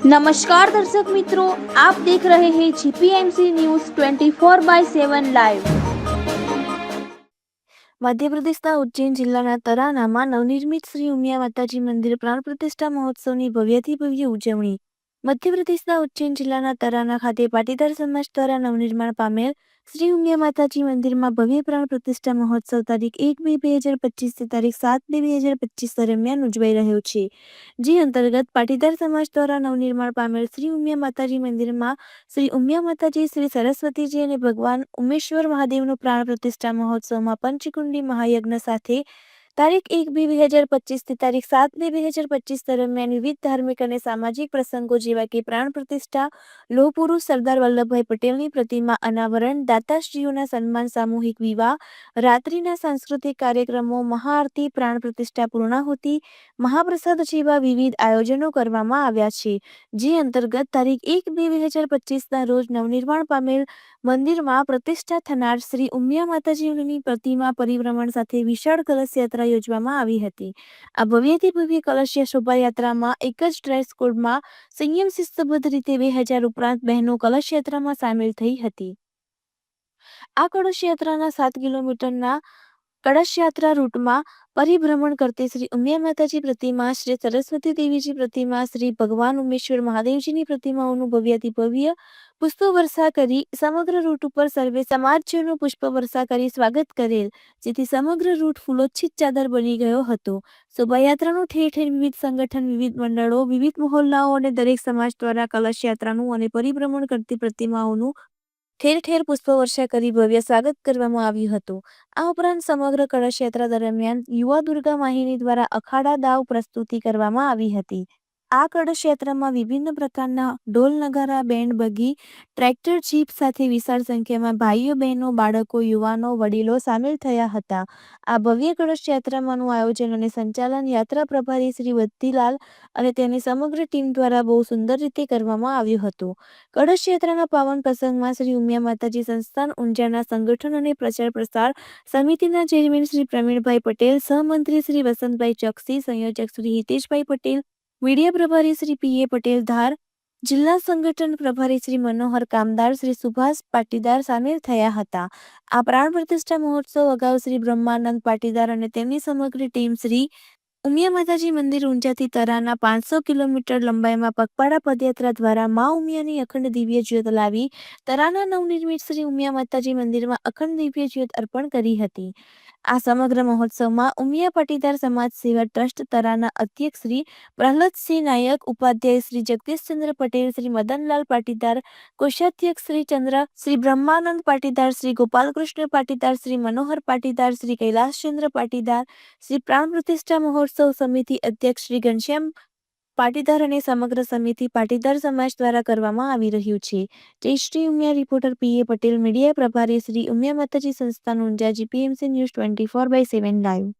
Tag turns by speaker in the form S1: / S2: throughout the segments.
S1: નમસ્કાર દર્શક મિત્રો આપ દેખ રહે હે જીપીએમસી ન્યૂઝ 24 બાય 7 લાઈવ
S2: મધ્યપ્રદેશના ઉજ્જૈન જિલ્લાના તરાનામાં નવનિર્મિત શ્રી ઉમિયા માતાજી મંદિર પ્રાણ પ્રતિષ્ઠા મહોત્સવની ભવ્યથી ભવ્ય ઉજવણી મધ્યપ્રદેશના ઉજ્જૈન જિલ્લાના તરાના ખાતે પાટીદાર સમાજ દ્વારા નવનિર્માણ પામેલ શ્રી ઉમિયા માતાજી મંદિરમાં ભવ્ય પ્રાણ પ્રતિષ્ઠા મહોત્સવ તારીખ એક બે બે હજાર પચીસથી તારીખ સાત બે બે હજાર પચીસ દરમિયાન ઉજવાઈ રહ્યો છે. જે અંતર્ગત પાટીદાર સમાજ દ્વારા નવનિર્માણ પામેલ શ્રી ઉમિયા માતાજી મંદિરમાં શ્રી ઉમિયા માતાજી, શ્રી સરસ્વતીજી અને ભગવાન ઉમેશ્વર મહાદેવનો પ્રાણ પ્રતિષ્ઠા મહોત્સવમાં પંચકુંડી મહાયજ્ઞ સાથે તારીખ એક બે બે હજાર પચીસથી તારીખ સાત બે બે હજાર પચીસ દરમિયાન વિવિધ ધાર્મિક અને સામાજિક પ્રસંગો જેવા કે પ્રાણ પ્રતિષ્ઠા લોહ પુરુષ સરદાર વલ્લભભાઈ પટેલની પ્રતિમા, અનાવરણ, દાતાશ્રીઓના સન્માન, સામૂહિક વિવાહ, રાત્રિના સાંસ્કૃતિક કાર્યક્રમો, મહાઆરતી, પ્રાણ પ્રતિષ્ઠા પૂર્ણાહુતિ, મહાપ્રસાદ જેવા વિવિધ આયોજનો કરવામાં આવ્યા છે. જે અંતર્ગત તારીખ એક બે બે હજાર પચીસના રોજ નવનિર્માણ પામેલ મંદિરમાં પ્રતિષ્ઠા થનાર શ્રી ઉમિયા માતાજીની પ્રતિમા પરિભ્રમણ સાથે વિશાળ કલશ યાત્રા યોજવામાં આવી હતી. આ ભવ્યથી ભવ્ય કલશ શોભાયાત્રામાં એક જ ડ્રેસ કોડમાં સંયમ શિસ્તબદ્ધ રીતે બે હજાર ઉપરાંત બહેનો કલશ યાત્રામાં સામેલ થઈ હતી. આ કળશ યાત્રાના સાત કિલોમીટરના કળશ યાત્રા રૂટમાં પરિભ્રમણ કરતી શ્રી ઉમિયા માતાજી પ્રતિમા, શ્રી સરસ્વતી દેવીજી પ્રતિમા, શ્રી ભગવાન ઉમેશ્વર મહાદેવજીની પ્રતિમાઓનું ભવ્યથી ભવ્ય પુષ્પ વર્ષા કરી સમગ્ર રૂટ ઉપર સર્વે સમાજજનો પુષ્પ વર્ષા કરી સ્વાગત કરેલ, જેથી સમગ્ર રૂટ ફૂલોચ્છિત ચાદર બની ગયો હતો. શોભાયાત્રાનું ઠેર ઠેર વિવિધ સંગઠન, વિવિધ મંડળો, વિવિધ મહોલ્લાઓ અને દરેક સમાજ દ્વારા કલશ યાત્રાનું અને પરિભ્રમણ કરતી પ્રતિમાઓનું ઠેર ઠેર પુષ્પ વર્ષા કરી ભવ્ય સ્વાગત કરવામાં આવ્યું હતું. આ ઉપરાંત સમગ્ર કળશ યાત્રા દરમિયાન યુવા દુર્ગા વાહિની દ્વારા અખાડા દાવ પ્રસ્તુતિ કરવામાં આવી હતી. આ કળશ વિભિન્ન પ્રકારના ઢોલ નગારા, બેન્ડ બગી, ટ્રેક્ટર, જીપ સાથે વિશાળ સંખ્યામાં ભાઈઓ, બહેનો, બાળકો, યુવાનો, વડીલો સામેલ થયા હતા. આ ભવ્ય કળશ આયોજન અને સંચાલન યાત્રા પ્રભારી શ્રી વત્તીલાલ અને તેની સમગ્ર ટીમ દ્વારા બહુ સુંદર રીતે કરવામાં આવ્યું હતું. કળશ પાવન પ્રસંગમાં શ્રી ઉમિયા માતાજી સંસ્થાન, ઊંઝાના સંગઠન અને પ્રચાર પ્રસાર સમિતિના ચેરમેન શ્રી પ્રવીણભાઈ પટેલ સહમંત્રી શ્રી વસંતભાઈ ચકસી, સંયોજક શ્રી હિતેશભાઈ પટેલ મીડિયા પ્રભારી શ્રી પી. એ. પટેલ ધાર, જિલ્લા સંગઠન પ્રભારી શ્રી મનોહર કામદાર, શ્રી સુભાષ પાટીદાર સામેલ થયા હતા. આ પ્રાણ પ્રતિષ્ઠા મહોત્સવ અગાઉ શ્રી બ્રહ્માનંદ પાટીદાર અને તેમની સમગ્ર ટીમ શ્રી ઉમિયા માતાજી મંદિર ઊંચાથી તરાના પાંચસો કિલોમીટર લંબાઈમાં પગપાળા પદયાત્રા દ્વારા મા ઉમિયાની અખંડ દિવ્ય જ્યોત લાવી, તરાના નવનિર્મિત શ્રી ઉમિયા માતાજી મંદિરમાં અખંડ દિવ્ય જ્યોત અર્પણ કરી હતી. આ સમગ્ર મહોત્સવમાં ઉમિયા પાટીદાર સમાજ સેવા ટ્રસ્ટ તરાના અધ્યક્ષ શ્રી પ્રહલાદસિંહ નાયક, ઉપાધ્યાય શ્રી જગદીશચંદ્ર પટેલ, શ્રી મદનલાલ પાટીદાર, કોષાધ્યક્ષ શ્રી ચંદ્ર, શ્રી બ્રહ્માનંદ પાટીદાર, શ્રી ગોપાલકૃષ્ણ પાટીદાર, શ્રી મનોહર પાટીદાર, શ્રી કૈલાસચંદ્ર પાટીદાર, શ્રી પ્રાણ પ્રતિષ્ઠા મહોત્સવ સમિતિ અધ્યક્ષ શ્રી ઘનશ્યામ પાટીદાર અને સમગ્ર સમિતિ પાટીદાર સમાજ દ્વારા કરવામાં આવી રહ્યું છે. જય Shri Umiya, reporter P. A. Patel, media પ્રભારી શ્રી ઉમિયા માતાજી સંસ્થાનું
S3: Unjha GPMC news twenty four by seven live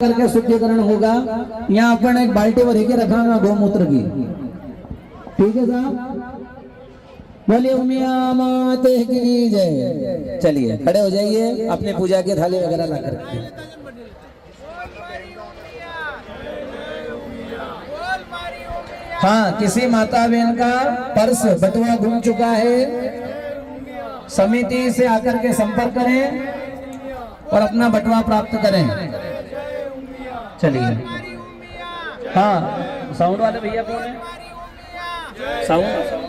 S4: करके शुद्धिकरण होगा। यहाँ अपन एक बाल्टी भर के रखा गौमूत्र की। ठीक है साहब? बोलिए, उमिया माते की जय। चलिए, खड़े हो जाइए, अपने पूजा के थाली वगैरह ला करके। हाँ किसी माता बहन का पर्स बटुआ घूम चुका है। समिति से आकर के संपर्क करें और अपना बटुआ प्राप्त करें। चलिए हाँ साउंड वाले भैया कौन है साउंड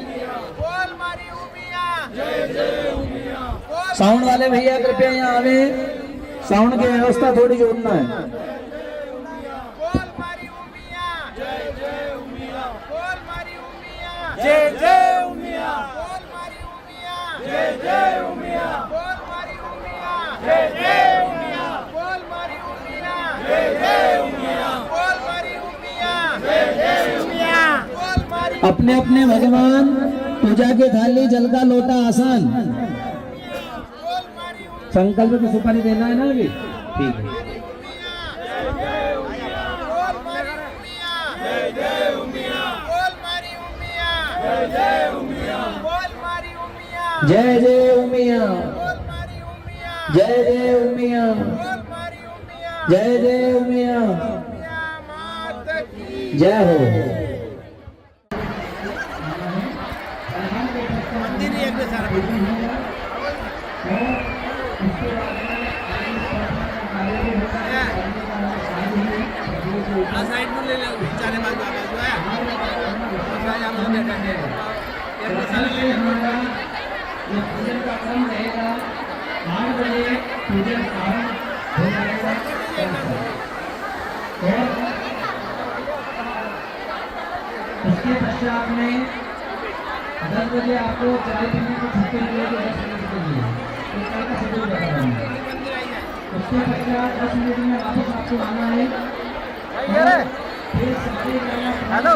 S4: साउंड वाले भैया कृपया यहाँ आवे साउंड की व्यवस्था थोड़ी जोड़ना है
S5: जय जय उमिया बोल मारी उमिया जय जय
S4: अपने अपने भगवान, पूजा के थाली, जल का लोटा आसान। संकल्प में सुपारी देना है ना अभी ठीक है।
S5: जय जय उमिया। जय जय उमिया।
S4: जय जय उमिया। जय जय व्यायाम हम
S5: बैठेंगे पूजन का क्रम रहेगा आठ बजे पूजन आरंभ हो जाएगा और
S4: उसके पश्चात में दस बजे आपको चाय पीने को छुट्टी मिलेगी दस मिनट के लिए उसके पश्चात दस मिनट में वापस आपको आना है। हेलो